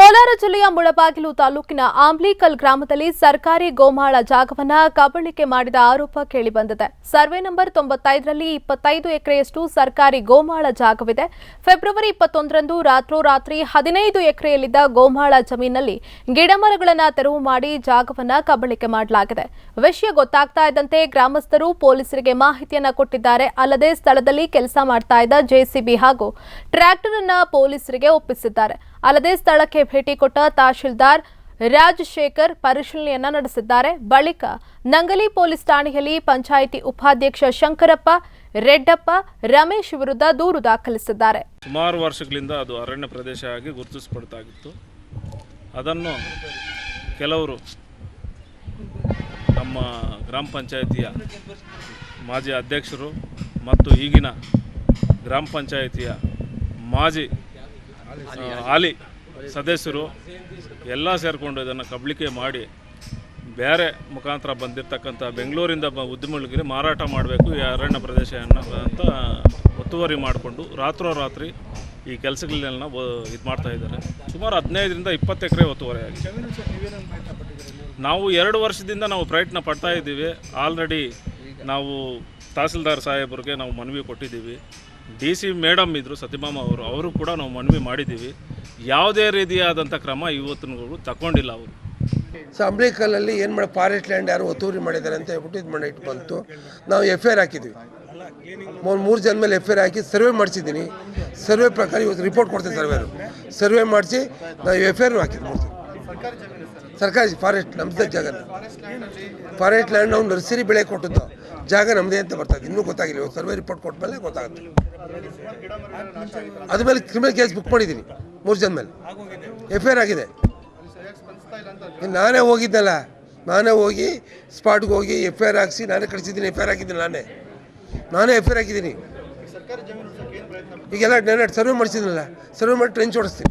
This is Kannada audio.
ಕೋಲಾರ ಜಿಲ್ಲೆಯ ಮುಳಬಾಗಿಲು ತಾಲೂಕಿನ ಆಂಬ್ಲಿಕಲ್ ಗ್ರಾಮದಲ್ಲಿ ಸರ್ಕಾರಿ ಗೋಮಾಳ ಜಾಗವನ್ನು ಕಬಳಿಕೆ ಮಾಡಿದ ಆರೋಪ ಕೇಳಿಬಂದಿದೆ. ಸರ್ವೆ ನಂಬರ್ ತೊಂಬತ್ತೈದರಲ್ಲಿ ಇಪ್ಪತ್ತೈದು ಎಕರೆಯಷ್ಟು ಸರ್ಕಾರಿ ಗೋಮಾಳ ಜಾಗವಿದೆ. ಫೆಬ್ರವರಿ ಇಪ್ಪತ್ತೊಂದರಂದು ರಾತ್ರೋರಾತ್ರಿ ಹದಿನೈದು ಎಕರೆಯಲ್ಲಿದ್ದ ಗೋಮಾಳ ಜಮೀನಲ್ಲಿ ಗಿಡಮರಗಳನ್ನು ತೆರವು ಮಾಡಿ ಜಾಗವನ್ನು ಕಬಳಿಕೆ ಮಾಡಲಾಗಿದೆ. ವಿಷಯ ಗೊತ್ತಾಗ್ತಾ ಇದ್ದಂತೆ ಗ್ರಾಮಸ್ಥರು ಪೊಲೀಸರಿಗೆ ಮಾಹಿತಿಯನ್ನ ಕೊಟ್ಟಿದ್ದಾರೆ. ಅಲ್ಲದೆ ಸ್ಥಳದಲ್ಲಿ ಕೆಲಸ ಮಾಡ್ತಾ ಇದ್ದ ಜೆಸಿಬಿ ಹಾಗೂ ಟ್ರ್ಯಾಕ್ಟರ್ ಅನ್ನು ಪೊಲೀಸರಿಗೆ ಒಪ್ಪಿಸಿದ್ದಾರೆ. ಅಲ್ಲದೆ ಸ್ಥಳಕ್ಕೆ ಭೇಟಿ ಕೊಟ್ಟ ತಹಶೀಲ್ದಾರ್ ರಾಜಶೇಖರ್ ಪರಿಶೀಲನೆಯನ್ನ ನಡೆಸಿದ್ದಾರೆ. ಬಳಿಕ ನಂಗಲಿ ಪೊಲೀಸ್ ಠಾಣೆಯಲ್ಲಿ ಪಂಚಾಯಿತಿ ಉಪಾಧ್ಯಕ್ಷ ಶಂಕರಪ್ಪ, ರೆಡ್ಡಪ್ಪ, ರಮೇಶ್ ವಿರುದ್ಧ ದೂರು ದಾಖಲಿಸಿದ್ದಾರೆ. ಸುಮಾರು ವರ್ಷಗಳಿಂದ ಅದು ಅರಣ್ಯ ಪ್ರದೇಶ ಆಗಿ ಗುರುತಿಸಲ್ಪಡ್ತಾಗಿತ್ತು. ಅದನ್ನು ಕೆಲವರು ನಮ್ಮ ಗ್ರಾಮ ಪಂಚಾಯಿತಿಯ ಮಾಜಿ ಅಧ್ಯಕ್ಷರು ಮತ್ತು ಈಗಿನ ಗ್ರಾಮ ಪಂಚಾಯಿತಿಯ ಮಾಜಿ ಹಾಲಿ ಸದಸ್ಯರು ಎಲ್ಲ ಸೇರಿಕೊಂಡು ಇದನ್ನು ಕಬಳಿಕೆ ಮಾಡಿ ಬೇರೆ ಮುಖಾಂತರ ಬಂದಿರತಕ್ಕಂಥ ಬೆಂಗಳೂರಿಂದ ಬ ಉದ್ಯಮಗಳಿಗೆ ಮಾರಾಟ ಮಾಡಬೇಕು ಈ ಅರಣ್ಯ ಪ್ರದೇಶ ಅಂತ ಒತ್ತುವರಿ ಮಾಡಿಕೊಂಡು ರಾತ್ರೋರಾತ್ರಿ ಈ ಕೆಲಸಗಳನ್ನೆಲ್ಲ ಇದು ಮಾಡ್ತಾ ಇದ್ದಾರೆ. ಸುಮಾರು ಹದಿನೈದರಿಂದ ಇಪ್ಪತ್ತು ಎಕರೆ ಒತ್ತುವರಿ ನಾವು ಎರಡು ವರ್ಷದಿಂದ ನಾವು ಪ್ರಯತ್ನ ಪಡ್ತಾ ಇದ್ದೀವಿ. ಆಲ್ರೆಡಿ ನಾವು ತಹಸೀಲ್ದಾರ್ ಸಾಹೇಬ್ರಿಗೆ ನಾವು ಮನವಿ ಕೊಟ್ಟಿದ್ದೀವಿ. ಡಿ ಸಿ ಮೇಡಮ್ ಇದ್ದರು ಸತಿಮಾಮ ಅವರು ಅವರು ಕೂಡ ನಾವು ಮನವಿ ಮಾಡಿದ್ದೀವಿ. ಯಾವುದೇ ರೀತಿಯಾದಂಥ ಕ್ರಮ ಇವತ್ತಿನವರು ತಗೊಂಡಿಲ್ಲ ಅವರು. ಸೊ ಅಂಬ್ಲಿಕಲ್ಲಲ್ಲಿ ಏನು ಮಾಡಿ ಫಾರೆಸ್ಟ್ ಲ್ಯಾಂಡ್ ಯಾರು ಒತ್ತುವರಿ ಮಾಡಿದ್ದಾರೆ ಅಂತ ಹೇಳ್ಬಿಟ್ಟು ಇದು ಮಾಡಿ ಇಟ್ಟು ಬಂತು. ನಾವು ಎಫ್ ಐ ಆರ್ ಹಾಕಿದ್ವಿ ಮೂರು ಜನ ಮೇಲೆ ಎಫ್ ಐ ಆರ್ ಹಾಕಿ ಸರ್ವೆ ಮಾಡಿಸಿದ್ದೀನಿ. ಸರ್ವೆ ಪ್ರಕಾರ ಇವತ್ತು ರಿಪೋರ್ಟ್ ಕೊಡ್ತೀನಿ ಸರ್ವೇರು. ಸರ್ವೆ ಮಾಡಿಸಿ ನಾವು ಎಫ್ ಐ ಆರ್ ಹಾಕಿದ್ವಿ ಮೂರು ಸರ್ಕಾರಿ ಫಾರೆಸ್ಟ್ ನಮ್ದ ಜಾಗ ಫಾರೆಸ್ಟ್ ಲ್ಯಾಂಡ್ ನಾವು ನರ್ಸರಿ ಬೆಳೆ ಕೊಟ್ಟದ್ದು. ಜಾಗ ನಮ್ಮದೇ ಅಂತ ಬರ್ತದೆ. ಇನ್ನೂ ಗೊತ್ತಾಗಿಲ್ಲ. ಸರ್ವೆ ರಿಪೋರ್ಟ್ ಕೊಟ್ಟ ಮೇಲೆ ಗೊತ್ತಾಗುತ್ತೆ. ಅದ್ರ ಮೇಲೆ ಕ್ರಿಮಿನಲ್ ಕೇಸ್ ಬುಕ್ ಮಾಡಿದ್ದೀನಿ. ಮೂರು ಜನ ಮೇಲೆ. ಎಫ್ ಐ ಆರ್ ಆಗಿದೆ. ನಾನೇ ಹೋಗಿದ್ದಲ್ಲ. ನಾನೇ ಹೋಗಿ ಸ್ಪಾಟ್ಗೆ ಹೋಗಿ ಎಫ್ ಐ ಆರ್ ಹಾಕ್ಸಿ ನಾನೇ ಕಳಿಸಿದ್ದೀನಿ. ಎಫ್ ಐ ಆರ್ ಹಾಕಿದ್ದೀನಿ ನಾನೇ. ನಾನೇ ಎಫ್ ಐ ಆರ್ ಹಾಕಿದ್ದೀನಿ. ಈಗೆಲ್ಲ ನೆನ್ನೆ ಸರ್ವೆ ಮಾಡಿಸಿದ್ನಲ್ಲ. ಸರ್ವೆ ಮಾಡಿ ಟ್ರೆಂಚ್ ಓಡಿಸ್ತೀನಿ.